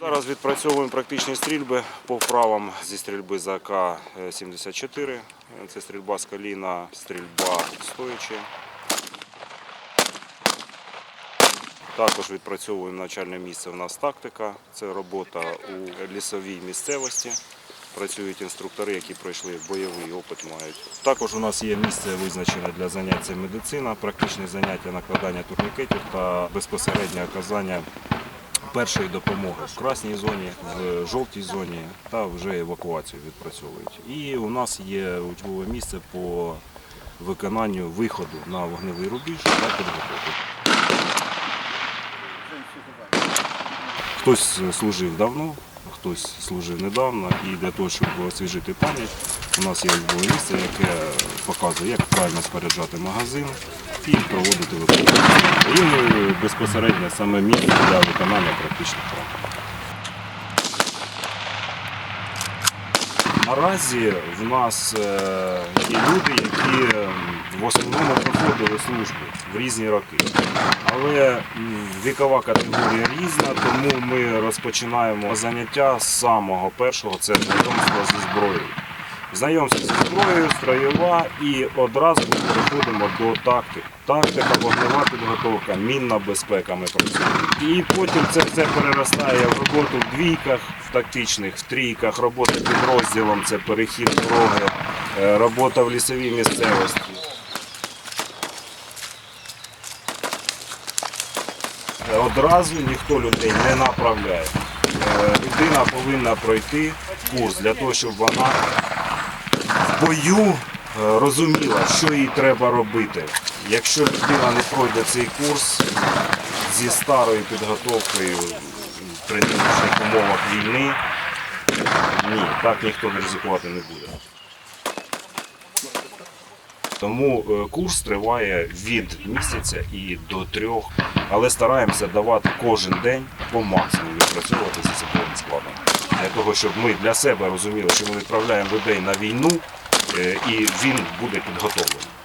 Зараз відпрацьовуємо практичні стрільби по вправам зі стрільби за АК-74. Це стрільба з коліна, стрільба стоячи. Також відпрацьовуємо начальне місце в нас тактика. Це робота у лісовій місцевості. Працюють інструктори, які пройшли бойовий опит мають. Також у нас є місце визначене для занять це медицина, практичні заняття накладання турнікетів та безпосереднє оказання першої допомоги в красній зоні, в жовтій зоні та вже евакуацію відпрацьовують. І у нас є учбове місце по виконанню виходу на вогневий рубіж та підготовку. Хтось служив давно, хтось служив недавно, і для того, щоб освіжити пам'ять, у нас є учбове місце, яке показує, як правильно споряджати магазин і проводити випробування. І е, безпосередньо саме місце для виконання практичних практик. Наразі в нас е, є люди, які е, в основному проходили службу в різні роки. Але вікова категорія різна, тому ми розпочинаємо заняття з самого першого це знайомство зі зброєю. Знайомство зі зброєю, строєва і одразу ми переходимо до тактик. Тактика, вогнева підготовка, мінна безпека ми працюємо. І потім це все переростає в роботу в двійках, в тактичних, в трійках, робота підрозділом, це перехід дороги, е, робота в лісовій місцевості. Одразу ніхто людей не направляє. Е, Людина повинна пройти курс для того, щоб вона в бою е, розуміла, що їй треба робити. Якщо людина не пройде цей курс зі старою підготовкою при нинішніх умовах війни, ні, так ніхто ризикувати не буде. Тому е, курс триває від місяця і до трьох, але стараємося давати кожен день по максимуму відпрацьовувати за особливим складом. Для того, щоб ми для себе розуміли, що ми відправляємо людей на війну е, і він буде підготовлений.